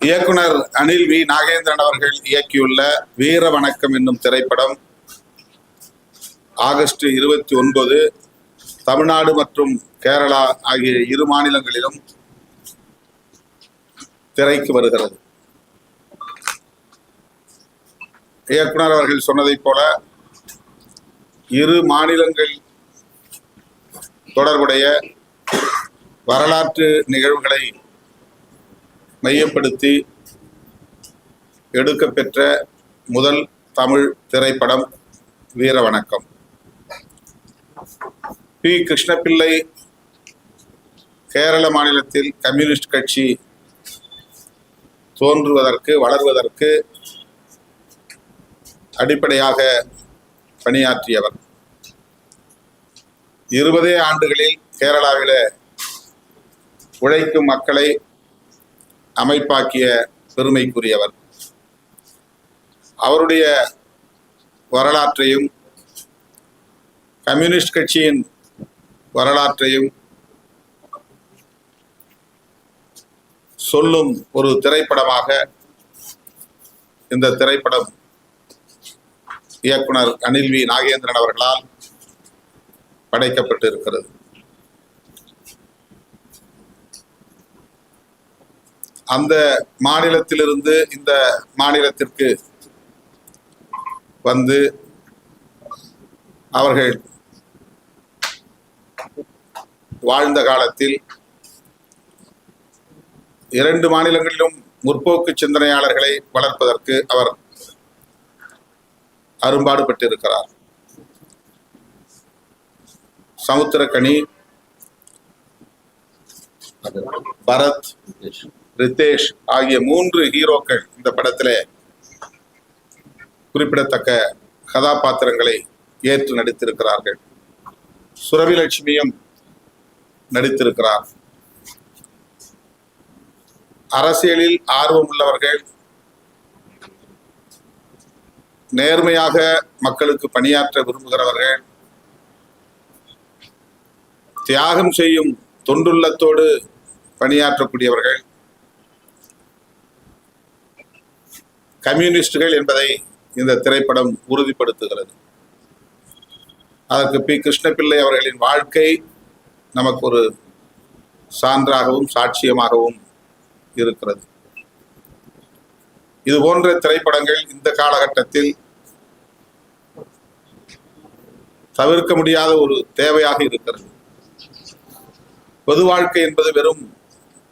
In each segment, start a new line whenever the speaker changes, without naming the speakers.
இயக்குனர் அனில் வி. நாகேந்திரன் அவர்கள் இயக்கியுள்ள வீர வணக்கம் என்னும் திரைப்படம் ஆகஸ்ட் இருபத்தி ஒன்பது தமிழ்நாடு மற்றும் கேரளா ஆகிய இரு மாநிலங்களிலும் திரைக்கு வருகிறது. இயக்குனர் அவர்கள் சொன்னதைப் போல இரு மாநிலங்கள் தொடர்புடைய வரலாற்று நிகழ்வுகளை மையப்படுத்தி எடுக்கப்பெற்ற முதல் தமிழ் திரைப்படம் வீர வணக்கம். பி. கிருஷ்ணபிள்ளை கேரள மாநிலத்தில் கம்யூனிஸ்ட் கட்சி தோன்றுவதற்கு வளர்வதற்கு அடிப்படையாக பணியாற்றியவர். இருபதே ஆண்டுகளில் கேரளாவில் உழைக்கும் மக்களை அமைப்பாக்கிய பெருமைக்குரியவர். அவருடைய வரலாற்றையும் கம்யூனிஸ்ட் கட்சியின் வரலாற்றையும் சொல்லும் ஒரு திரைப்படமாக இந்த திரைப்படம் இயக்குனர் அனில் வி. நாகேந்திரன் அவர்களால் படைக்கப்பட்டு இருக்கிறது அந்த மாநிலத்திலிருந்து இந்த மாநிலத்திற்கு வந்து அவர்கள் வாழ்ந்த காலத்தில் இரண்டு மாநிலங்களிலும் முற்போக்கு சிந்தனையாளர்களை வளர்ப்பதற்கு அவர் அரும்பாடுபட்டிருக்கிறார் சமுத்திரக்கனி பரத் ரித்தேஷ் ஆகிய மூன்று ஹீரோக்கள் இந்த படத்திலே குறிப்பிடத்தக்க கதாபாத்திரங்களை ஏற்று நடித்திருக்கிறார்கள். சுரவி லட்சுமியும் நடித்திருக்கிறார். அரசியலில் ஆர்வம் உள்ளவர்கள் நேர்மையாக மக்களுக்கு பணியாற்ற விரும்புகிறவர்கள் தியாகம் செய்யும் தொண்டுள்ளத்தோடு பணியாற்றக்கூடியவர்கள் கம்யூனிஸ்டுகள் என்பதை இந்த திரைப்படம் உறுதிப்படுத்துகிறது. அதற்கு பி. கிருஷ்ணபிள்ளை அவர்களின் வாழ்க்கை நமக்கு ஒரு சான்றாகவும் சாட்சியமாகவும் இருக்கிறது. இது போன்ற திரைப்படங்கள் இந்த காலகட்டத்தில் தவிர்க்க முடியாத ஒரு தேவையாக இருக்கிறது. பொது வாழ்க்கை என்பது வெறும்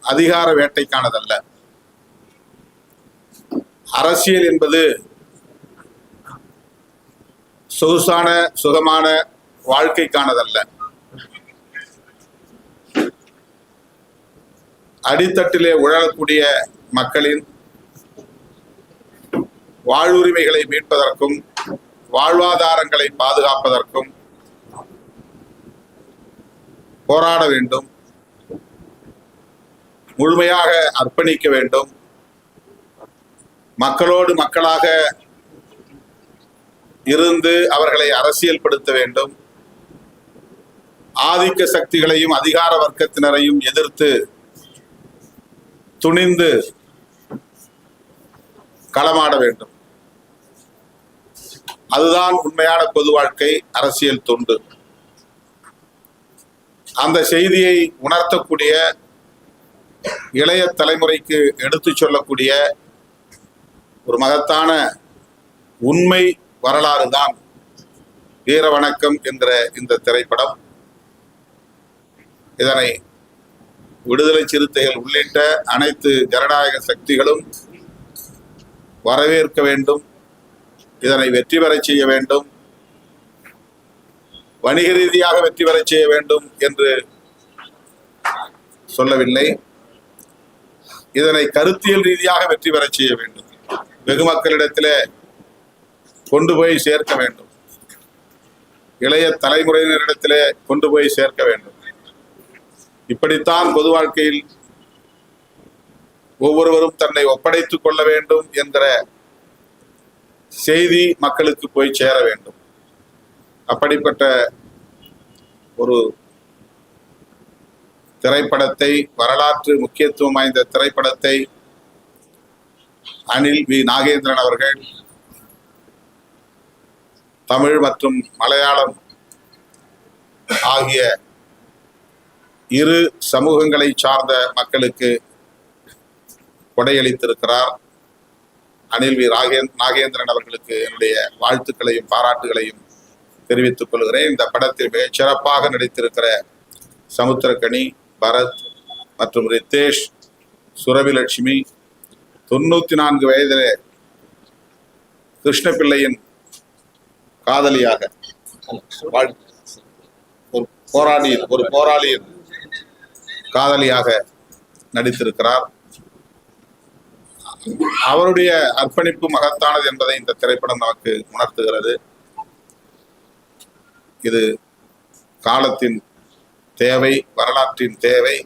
அதிகார வேட்டைக்கானதல்ல. அரசியல் என்பது சொகுசான சுகமான வாழ்க்கைக்கானதல்ல. அடித்தட்டிலே உழலக்கூடிய மக்களின் வாழ்வுரிமைகளை மீட்பதற்கும் வாழ்வாதாரங்களை பாதுகாப்பதற்கும் போராட வேண்டும். முழுமையாக அர்ப்பணிக்க வேண்டும். மக்களோடு மக்களாக இருந்து அவர்களை அரசியல்படுத்த வேண்டும். ஆதிக்க சக்திகளையும் அதிகார வர்க்கத்தினரையும் எதிர்த்து துணிந்து களமாட வேண்டும். அதுதான் உண்மையான பொது வாழ்க்கை அரசியல் தொண்டு. அந்த செய்தியை உணர்த்தக்கூடிய இளைய தலைமுறைக்கு எடுத்துச் சொல்லக்கூடிய ஒரு மகத்தான உண்மை வரலாறு தான் வீர வணக்கம் என்ற இந்த திரைப்படம். இதனை விடுதலை சிறுத்தைகள் உள்ளிட்ட அனைத்து ஜனநாயக சக்திகளும் வரவேற்க வேண்டும். இதனை வெற்றி பெறச் செய்ய வேண்டும். வணிக ரீதியாக வெற்றி பெறச் செய்ய வேண்டும் என்று சொல்லவில்லை. இதனை கருத்தியல் ரீதியாக வெற்றி பெறச் செய்ய வேண்டும். வெகு மக்களிடத்திலே கொண்டு போய் சேர்க்க வேண்டும். இளைய தலைமுறையினரிடத்திலே கொண்டு போய் சேர்க்க வேண்டும். இப்படித்தான் பொது வாழ்க்கையில் ஒவ்வொருவரும் தன்னை ஒப்படைத்துக் கொள்ள வேண்டும் என்கிற செய்தி மக்களுக்கு போய் சேர வேண்டும். அப்படிப்பட்ட ஒரு திரைப்படத்தை வரலாற்று முக்கியத்துவம் வாய்ந்த திரைப்படத்தை அனில் வி. நாகேந்திரன் அவர்கள் தமிழ் மற்றும் மலையாளம் ஆகிய இரு சமூகங்களை சார்ந்த மக்களுக்கு கொடையளித்திருக்கிறார். அனில் வி. நாகேந்திரன் அவர்களுக்கு என்னுடைய வாழ்த்துக்களையும் பாராட்டுகளையும் தெரிவித்துக் கொள்கிறேன். இந்த படத்தில் மிகச் சிறப்பாக நடித்திருக்கிற சமுத்திரக்கனி பரத் மற்றும் ரித்தேஷ் சுரவிலட்சுமி தொண்ணூத்தி நான்கு வயதிலே கிருஷ்ணபிள்ளையின் காதலியாக ஒரு போராளியின் ஒரு போராளியின் காதலியாக நடித்திருக்கிறார். அவருடைய அர்ப்பணிப்பு மகத்தானது என்பதை இந்த திரைப்படம் நமக்கு உணர்த்துகிறது. இது காலத்தின் தேவை வரலாற்றின் தேவை.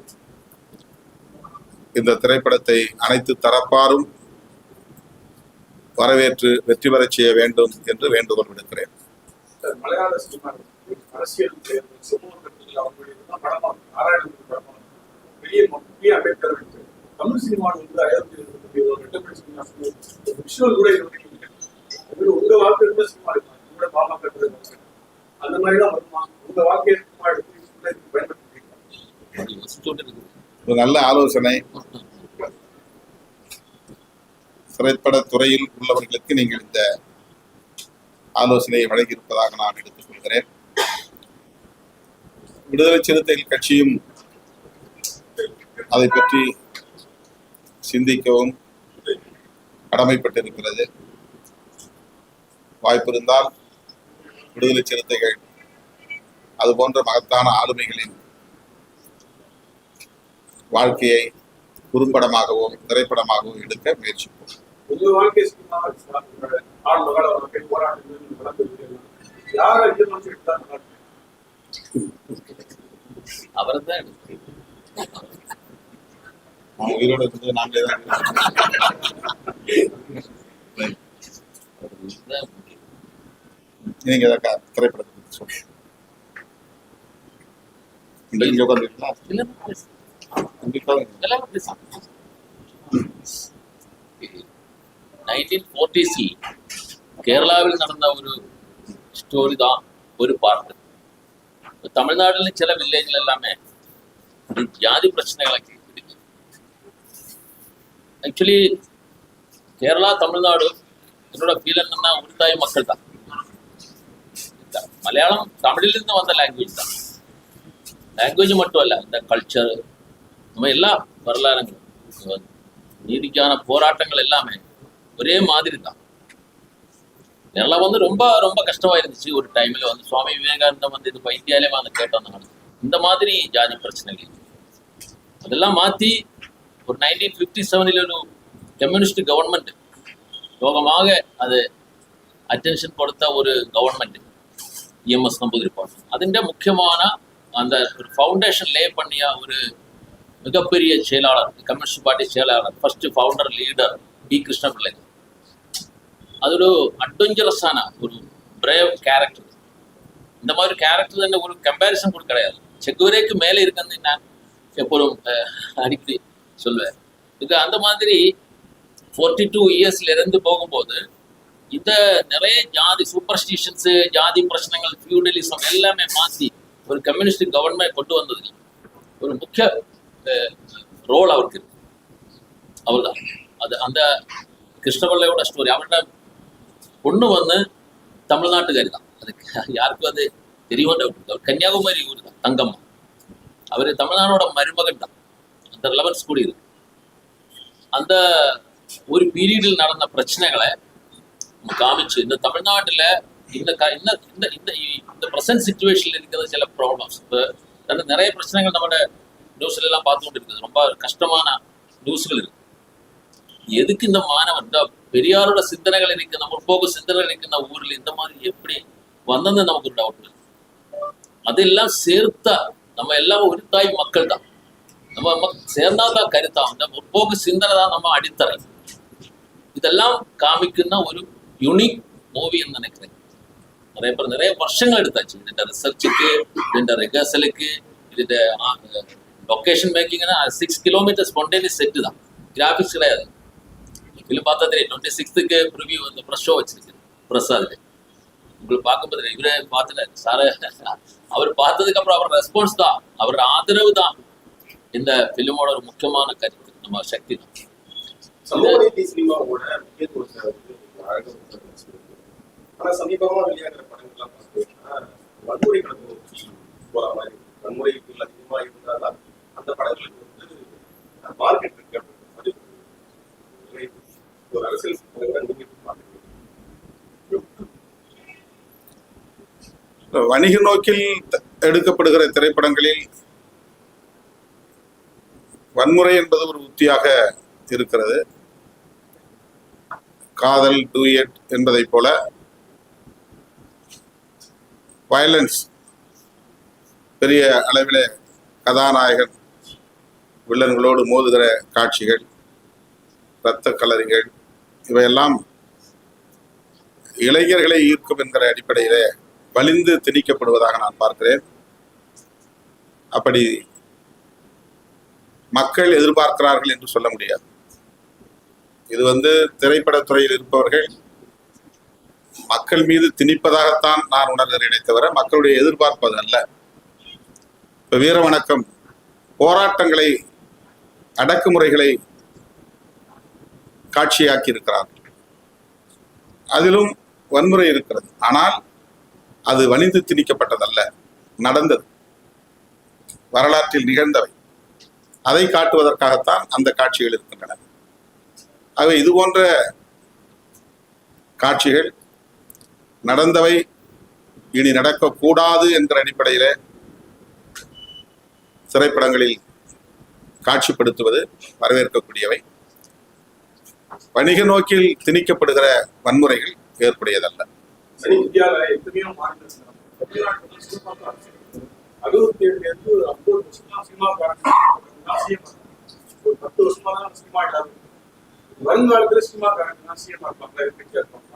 இந்த திரைப்படத்தை அனைத்து தரப்பாரும் வரவேற்று வெற்றி பெறச் செய்ய வேண்டும் என்று வேண்டுகோள் விடுக்கிறேன்.
அந்த வருமா? உங்க வாக்கு
ஒரு நல்ல ஆலோசனை திரைப்பட துறையில் உள்ளவர்களுக்கு நீங்கள் இந்த ஆலோசனையை வழங்கியிருப்பதாக நான் எடுத்துக் கொள்கிறேன். விடுதலை சிறுத்தைகள் கட்சியும் அதை பற்றி சிந்திக்கவும் கடமைப்பட்டிருக்கிறது. வாய்ப்பு இருந்தால் விடுதலை சிறுத்தைகள் அது போன்ற மகத்தான ஆளுமைகளின் வாழ்க்கையை குறும்படமாகவும் திரைப்படமாகவும் எடுக்க முயற்சிப்போம்.
உங்க வாழ்க்கை ஆள் மகள வாழ்க்கை நடந்தது யாரை இந்த மாதிரி எடுத்தா நல்லா இருக்கும்?
அவரை தான் எடுத்து.
நான் உயிரோடு இருந்து நாங்களே தான் நீங்க ஏதாவது திரைப்படத்தை பத்தி சொல்லுங்க. இந்த இங்க உட்காந்துருக்கீங்களா கண்டிப்பா
നയൻറ്റീൻ ഫോർട്ടീസിൽ കേരളാവിൽ നടന്ന ഒരു സ്റ്റോറി താ ഒരു പാർട്ട് തമിഴ്നാട്ടിലെ ചില വില്ലേജിലെല്ലാമേ ജാതി പ്രശ്നങ്ങളൊക്കെ പിടിക്കും ആക്ച്വലി കേരള തമിഴ്നാട് എന്നോട് ഫീൽ എന്ന ഉണ്ടായ മക്കൾ താ മലയാളം തമിഴിൽ നിന്ന് വന്ന ലാംഗ്വേജ് താ லாங்குவேஜ் மட்டும் அல்ல இந்த கல்ச்சர் நம்ம எல்லா வரலாறுங்களும் நீதிக்கான போராட்டங்கள் எல்லாமே ஒரே மாதிரி தான் இதெல்லாம் வந்து ரொம்ப ரொம்ப கஷ்டமா இருந்துச்சு ஒரு டைம்ல வந்து. சுவாமி விவேகானந்தம் வந்து இது பைத்தியாலே வந்து கேட்டோம் இந்த மாதிரி ஜாதி பிரச்சனைகள். அதெல்லாம் மாத்தி ஒரு நைன்டீன் பிப்டி செவனில் ஒரு கம்யூனிஸ்ட் கவர்மெண்ட் யோகமாக அது அட்டென்ஷன் கொடுத்த ஒரு கவர்மெண்ட் இஎம்எஸ் நம்பூதிரிப்பாடு അതിൻ്റെ முக்கியமான அந்த ஒரு ஃபவுண்டேஷன் லே பண்ணிய ஒரு மிகப்பெரிய செயலாளர் கம்யூனிஸ்ட் பார்ட்டி செயலாளர் first founder leader P Krishna Pillai. அது ஒரு அட்வென்ச்சரஸான ஒரு பிரேவ் கேரக்டர் இந்த மாதிரி கேரக்டர் തന്നെ ஒரு கம்பேரிசன் கூட கிடையாது செக்குவரேக்கு மேலே இருக்குன்னு நான் எப்போதும் அஹ், அடிக்கடி சொல்லுவேன் இது அந்த மாதிரி ஃபோர்ட்டி டூ இயர்ஸ்ல இருந்து போகும்போது இந்த நிறைய ஜாதி சூப்பர்ஸ்டிஷன்ஸ் ஜாதி பிரச்சனைகள் ஃபியூடலிசம் எல்லாமே மாற்றி ஒரு கம்யூனிஸ்ட் கவர்மெண்ட் கொண்டு வந்தது ஒரு முக்கிய ரோல் அவருக்கு இருக்கு அவர்தான் அது அந்த கிருஷ்ணபிள்ளையோட ஸ்டோரி அவரோட பொண்ணு வந்து தமிழ்நாட்டுக்காரி தான். அதுக்கு யாருக்கும் அது தெரியும் அவர் கன்னியாகுமரி ஊர் தான் தங்கம்மா. அவர் தமிழ்நாடோட மருமகன் தான். அந்த ரிலவன்ஸ் கூடி இருக்கு. அந்த ஒரு பீரியடில் நடந்த பிரச்சனைகளை காமிச்சு இந்த தமிழ்நாட்டுல இந்த க- இந்த இந்த இந்த இந்த ப்ரெசன்ட் சுச்சுவேஷன்ல இருக்கிற சில ப்ராப்ளம்ஸ் இப்போ நிறைய பிரச்சனைகள் நம்மளோட நியூஸ்ல எல்லாம் பார்த்துக்கிட்டு இருக்குது ரொம்ப கஷ்டமான நியூஸ்கள் இருக்கு. எதுக்கு இந்த மாணவன் பெரியாரோட சிந்தனைகள் இருக்கின்ற முற்போக்கு சிந்தனைகள் இருக்கின்ற ஊரில் இந்த மாதிரி எப்படி வந்தது நமக்கு ஒரு டவுட் அதெல்லாம் சேர்த்தா நம்ம எல்லாம் ஒரு தாய் மக்கள் தான் நம்ம சேர்ந்தாதான் கருத்தா இந்த முற்போக்கு சிந்தனை தான் நம்ம அடித்தரை இதெல்லாம் காமிக்குன்னா ஒரு யுனிக் மூவின்னு நினைக்கிறேன். நிறைய பேர் நிறைய வருஷங்கள் எடுத்தாச்சு. ഇതിന്റെ റിസർച്ചുക്ക് ഇതിന്റെ റിഹേഴ്സലുക്ക് ഇതിന്റെ ലൊക്കേഷൻ മേക്കിങ്ങിന് സിക്സ് കിലോമീറ്റർ സ്പോണ്ടേനിയസ് സെറ്റ് தான். கிராஃபிக்ஸ் கிடையாது. ஃபிலிம் பார்த்தா தெரியும் டுவெண்ட்டி சிக்ஸ்த்துக்கு ப்ரிவியூ வந்து ப்ரெஷ் ஷோ வச்சிருக்கு. ப்ரெஸ் அதுல உங்களுக்கு பார்க்கும்போது தெரியும். இவரே பார்த்துல சார அவர் பார்த்ததுக்கு அப்புறம் அவர் ரெஸ்பான்ஸ் தான். அவர் ஆதரவு தான். இந்த ஃபிலிமோட ஒரு முக்கியமான கருத்து. நம்ம சக்தி தான்.
ஆனா சமீபமா வெளியாகிற படங்கள்லாம் பார்த்தீங்கன்னா வன்முறை கடந்து போற மாதிரி இருக்கு. அதிகமா இருந்தாலும் அந்த படங்களுக்கு வந்து மார்க்கெட் இருக்கு அப்படின்ற மாதிரி ஒரு நிலை. ஒரு அரசியல் சிந்தனை நீங்க எப்படி பார்க்கறீங்க?
வணிக நோக்கில் எடுக்கப்படுகிற திரைப்படங்களில் வன்முறை என்பது ஒரு உத்தியாக இருக்கிறது. காதல் டூயட் என்பதை போல வயலன்ஸ் பெரிய அளவில் கதாநாயகன் வில்லன்களோடு மோதுகிற காட்சிகள் இரத்த கலரிகள் இவையெல்லாம் இளைஞர்களை ஈர்க்கும் என்கிற அடிப்படையிலே வலிந்து திணிக்கப்படுவதாக நான் பார்க்கிறேன். அப்படி மக்கள் எதிர்பார்க்கிறார்கள் என்று சொல்ல முடியாது. இது வந்து திரைப்படத்துறையில் இருப்பவர்கள் மக்கள் மீது திணிப்பதாகத்தான் நான் உணர்கிறேனே தவிர மக்களுடைய எதிர்பார்ப்பது அல்ல. இப்போ வீர வணக்கம். போராட்டங்களை அடக்குமுறைகளை காட்சியாக்கி இருக்கிறார்கள் அதிலும் வன்முறை இருக்கிறது. ஆனால் அது வணிந்து திணிக்கப்பட்டதல்ல நடந்தது. வரலாற்றில் நிகழ்ந்தவை. அதை காட்டுவதற்காகத்தான் அந்த காட்சிகள் இருக்கின்றன. ஆகவே இது போன்ற காட்சிகள் நடந்தவை இனி நடக்கக்கூடாது என்கிற அடிப்படையில திரைப்படங்களில் காட்சிப்படுத்துவது வரவேற்கக்கூடியவை. வணிக நோக்கில் திணிக்கப்படுகிற வன்முறைகள் ஏற்புடையதல்ல.
இந்தியாவில் எத்தனையோ சினிமா அறுபத்தி ஏழுல இருந்து ஐம்பது வருஷமா ஒரு பத்து வருஷமா தான் சினிமா வருங்காலத்துல தான் இருப்பாங்க. இருப்பாங்க.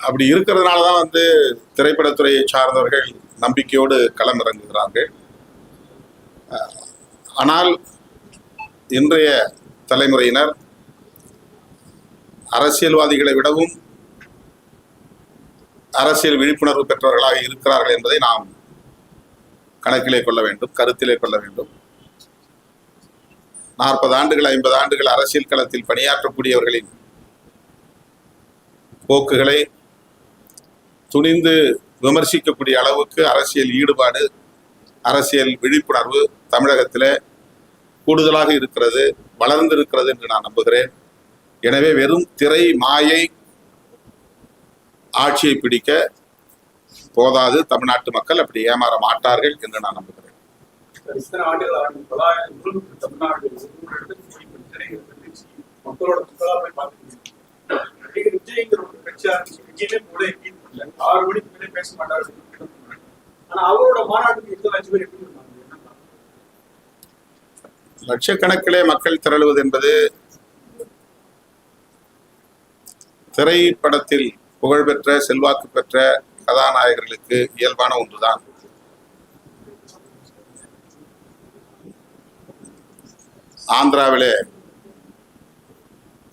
அப்படி இருக்கிறதுனால தான் வந்து திரைப்படத்துறையை சார்ந்தவர்கள் நம்பிக்கையோடு களமிறங்குகிறார்கள். ஆனால் இன்றைய தலைமுறையினர் அரசியல்வாதிகளை விடவும் அரசியல் விழிப்புணர்வு பெற்றவர்களாக இருக்கிறார்கள் என்பதை நாம் கணக்கிலே கொள்ள வேண்டும் கருத்திலே கொள்ள வேண்டும். நாற்பது ஆண்டுகள் ஐம்பது ஆண்டுகள் அரசியல் களத்தில் பணியாற்றக்கூடியவர்களின் போக்குகளை துணிந்து விமர்சிக்கக்கூடிய அளவுக்கு அரசியல் ஈடுபாடு அரசியல் விழிப்புணர்வு தமிழகத்தில் கூடுதலாக இருக்கிறது வளர்ந்திருக்கிறது என்று நான் நம்புகிறேன். எனவே வெறும் திரை மாயை ஆட்சியை பிடிக்க போதாது. தமிழ்நாட்டு மக்கள் அப்படி ஏமாற மாட்டார்கள் என்று நான் நம்புகிறேன்.
மக்களோட மக்களா போய் நடிகர் விஜய்ங்கிற ஒரு விஜயமே கூட எங்கேயும் இல்லை. ஆறு மணிக்கு மேலே பேச மாட்டாரு. ஆனா அவரோட மாநாட்டுக்கு பேர் எப்படி இருந்தாங்க
லட்சக்கணக்கிலே மக்கள் திரளுவது என்பது திரைப்படத்தில் புகழ்பெற்ற செல்வாக்கு பெற்ற கதாநாயகர்களுக்கு இயல்பான ஒன்றுதான். ஆந்திராவிலே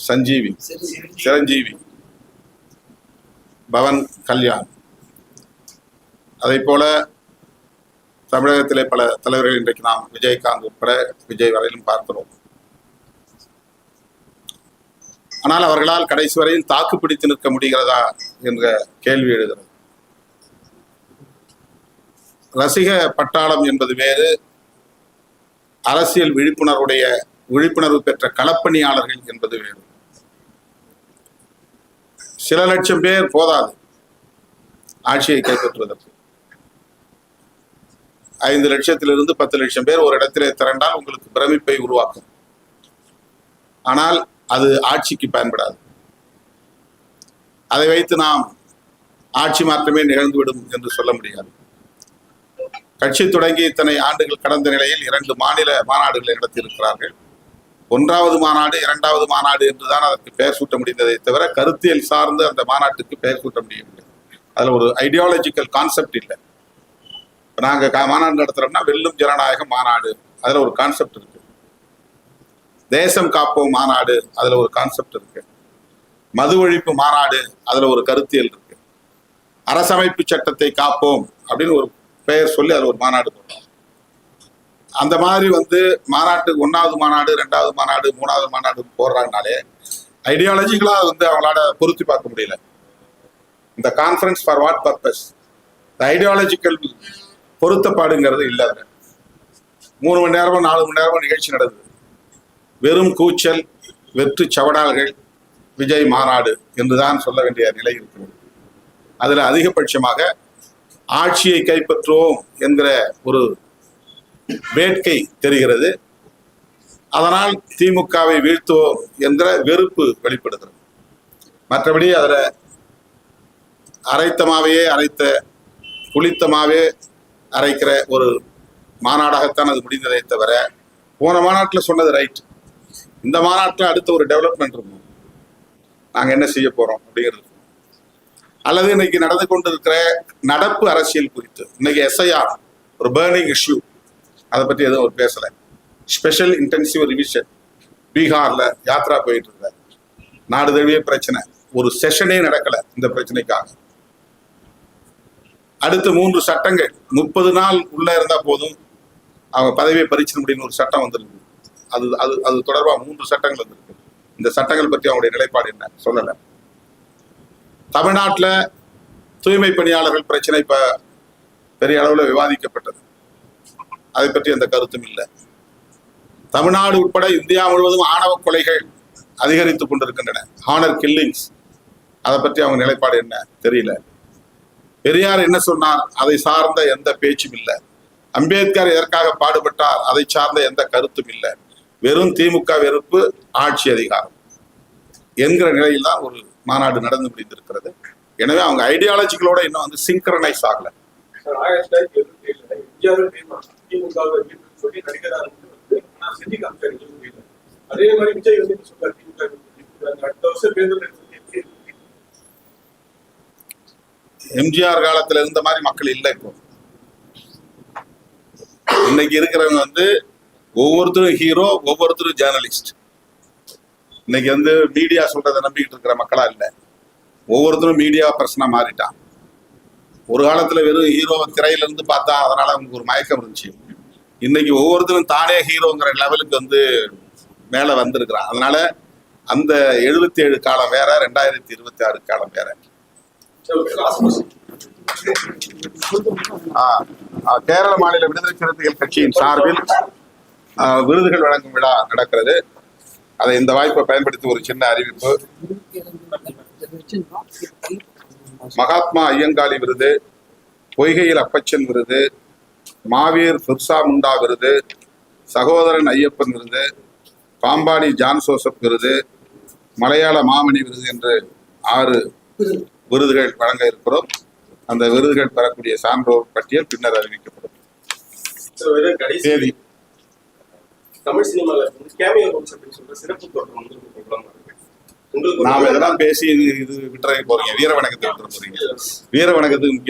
சஞ்சீவி சிரஞ்சீவி பவன் கல்யாண். அதை போல தமிழகத்திலே பல தலைவர்கள் இன்றைக்கு நாம் விஜயகாந்த் உட்பட விஜய் வரையிலும் பார்க்கிறோம். ஆனால் அவர்களால் கடைசி வரையில் தாக்கு பிடித்து நிற்க முடிகிறதா என்ற கேள்வி எழுகிறது. ரசிக பட்டாளம் என்பது வேறு அரசியல் விழிப்புணர்வுடைய விழிப்புணர்வு பெற்ற களப்பணியாளர்கள் என்பது வேறு. சில லட்சம் பேர் போதாது ஆட்சியை கைப்பற்றுவதற்கு. ஐந்து லட்சத்திலிருந்து பத்து லட்சம் பேர் ஒரு இடத்திலே திரண்டால் உங்களுக்கு பிரமிப்பை உருவாக்கும். ஆனால் அது ஆட்சிக்கு பயன்படாது. அதை வைத்து நாம் ஆட்சி மாற்றமே நிகழ்ந்துவிடும் என்று சொல்ல முடியாது. கட்சி தொடங்கி இத்தனை ஆண்டுகள் கடந்த நிலையில் இரண்டு மாநில மாநாடுகளை நடத்தியிருக்கிறார்கள். ஒன்றாவது மாநாடு இரண்டாவது மாநாடு என்றுதான் அதற்கு பெயர் சூட்ட முடிந்ததை தவிர கருத்தியல் சார்ந்து அந்த மாநாட்டுக்கு பெயர் சூட்ட முடியவில்லை. அதில் ஒரு ஐடியாலஜிக்கல் கான்செப்ட் இல்லை. நாங்கள் மாநாடு நடத்துறோம்னா வெல்லும் ஜனநாயக மாநாடு. அதில் ஒரு கான்செப்ட் இருக்கு. தேசம் காப்போம் மாநாடு அதுல ஒரு கான்செப்ட் இருக்கு. மது ஒழிப்பு மாநாடு அதுல ஒரு கருத்தியல் இருக்கு. அரசமைப்பு சட்டத்தை காப்போம் அப்படின்னு ஒரு பெயர் சொல்லி அதுல ஒரு மாநாடு போடுறோம் அந்த மாதிரி வந்து மாநாட்டு ஒன்னாவது மாநாடு ரெண்டாவது மாநாடு மூணாவது மாநாடு போடுறாங்கனாலே ஐடியாலஜிக்கலா வந்து அவங்களால பொருத்தி பார்க்க முடியல. இந்த conference for what purpose ideological பொருத்தப்பாடுங்கிறது இல்லை அதில். மூணு மணி நேரமும் நாலு மணி நேரமோ நிகழ்ச்சி நடந்தது வெறும் கூச்சல் வெற்று சவடால்கள் விஜய் மாநாடு என்றுதான் சொல்ல வேண்டிய நிலை இருக்கிறது. அதில் அதிகபட்சமாக ஆட்சியை கைப்பற்றுவோம் என்கிற ஒரு வேட்கை தெரிகிறது. அதனால் திமுகவை வீழ்த்துவோம் என்கிற வெறுப்பு வெளிப்படுகிறது. மற்றபடி அதுல அரைத்தமாவையே அரைத்த புளித்தமாவே அரைக்கிற ஒரு மாநாடாகத்தான் அது முடிந்ததை தவிர போன மாநாட்டில் சொன்னது ரைட் இந்த மாநாட்டில் அடுத்த ஒரு டெவலப்மெண்ட் இருக்கும். நாங்கள் என்ன செய்ய போறோம் அப்படிங்கிறது. அல்லது இன்னைக்கு நடந்து கொண்டிருக்கிற நடப்பு அரசியல் குறித்து இன்னைக்கு எஸ்ஐஆர் ஒரு பேர்னிங் இஷ்யூ அதை பற்றி எதுவும் அவர் பேசல. ஸ்பெஷல் இன்டென்சிவ் ரிவிஷன் பீகார்ல யாத்ரா போயிட்டு இருந்த நாடு தழுவிய பிரச்சனை. ஒரு செஷனே நடக்கல இந்த பிரச்சனைக்காக. அடுத்து மூன்று சட்டங்கள். முப்பது நாள் உள்ள இருந்தா போதும். அவங்க பதவியை பறிச்சிட முடியும்னு ஒரு சட்டம் வந்திருக்கு. அது அது அது தொடர்பா மூன்று சட்டங்கள் வந்திருக்கு. இந்த சட்டங்கள் பற்றி அவங்களுடைய நிலைப்பாடு என்ன? சொல்லலை. தமிழ்நாட்டுல தூய்மை பணியாளர்கள் பிரச்சனை இப்போ பெரிய அளவுல விவாதிக்கப்பட்டது. அதை பற்றி எந்த கருத்தும் இல்லை. தமிழ்நாடு உட்பட இந்தியா முழுவதும் ஆணவ கொலைகள் அதிகரித்துக் கொண்டிருக்கின்றன. ஹானர் கில்லிங்ஸ் அதை பற்றி அவங்க நிலைப்பாடு என்ன? தெரியல. பெரியார் என்ன சொன்னார்? அதை சார்ந்த எந்த பேச்சும் இல்லை. அம்பேத்கர் எதற்காக பாடுபட்டார்? அதை சார்ந்த எந்த கருத்தும் இல்லை. வெறும் திமுக வெறுப்பு ஆட்சி அதிகாரம் என்கிற நிலையில் தான் ஒரு மாநாடு நடந்து முடிந்திருக்கிறது எனவே அவங்க ஐடியாலஜிகளோட இன்னும் வந்து சிங்க்ரனைஸ் ஆகல
அதே மாதிரி விஜய் வந்து இப்ப சொல்றாரு திமுக வை எதிர்க்கிறாங்க. அடுத்த வருஷம் தேர்தல்?
எம்ஜிஆர் காலத்துல இருந்த மாதிரி மக்கள் இல்லை இப்போ இன்னைக்கு இருக்கிறவங்க வந்து ஒவ்வொருத்தரும் ஹீரோ ஒவ்வொருத்தரும் ஜேர்னலிஸ்ட் இன்னைக்கு வந்து மீடியா சொல்றதை நம்பிக்கிட்டு இருக்கிற மக்களா இல்லை. ஒவ்வொருத்தரும் மீடியா பர்சனா மாறிட்டான். ஒரு காலத்துல வெறும் ஹீரோவை திரையில இருந்து பார்த்தா அதனால அவங்களுக்கு ஒரு மயக்கம் இருந்துச்சு. இன்னைக்கு ஒவ்வொருத்தரும் தானே ஹீரோங்கிற லெவலுக்கு வந்து மேல வந்திருக்கிறான். அதனால அந்த எழுபத்தி ஏழு காலம் வேற ரெண்டாயிரத்தி இருபத்தி ஆறு காலம் வேற. கேரள மாநில விடுதலை சிறுத்தைகள் கட்சியின் சார்பில் விருதுகள் வழங்கும் விழா நடக்கிறது. அதை இந்த வாய்ப்பை பயன்படுத்தி ஒரு சின்ன அறிவிப்பு. மகாத்மா ஐயங்காளி விருது பொய்கையில் அப்பச்சன் விருது மாவீர் பிர்சா முண்டா விருது சகோதரன் ஐயப்பன் விருது பாம்பாடி ஜான் சோசப் விருது மலையாள மாமணி விருது என்று ஆறு விருதுகள் வழங்க இருக்கிறோம். அந்த விருதுகள் பெறக்கூடிய சான்றோர் பட்டியல் பின்னர் அறிவிக்கப்படும். தேதி.
தமிழ் சினிமால வந்து கேமியோ ரோல்ஸ் அப்படின்னு சொல்ற சிறப்பு தோற்றம் வந்து உங்களுக்கு ஒரு-
நாம இதெல்லாம் பேசி இது இது விட்டுற போறீங்க. வீர வணக்கத்தை விட்டுற போறீங்க. வீர வணக்கத்துக்கு முக்கிய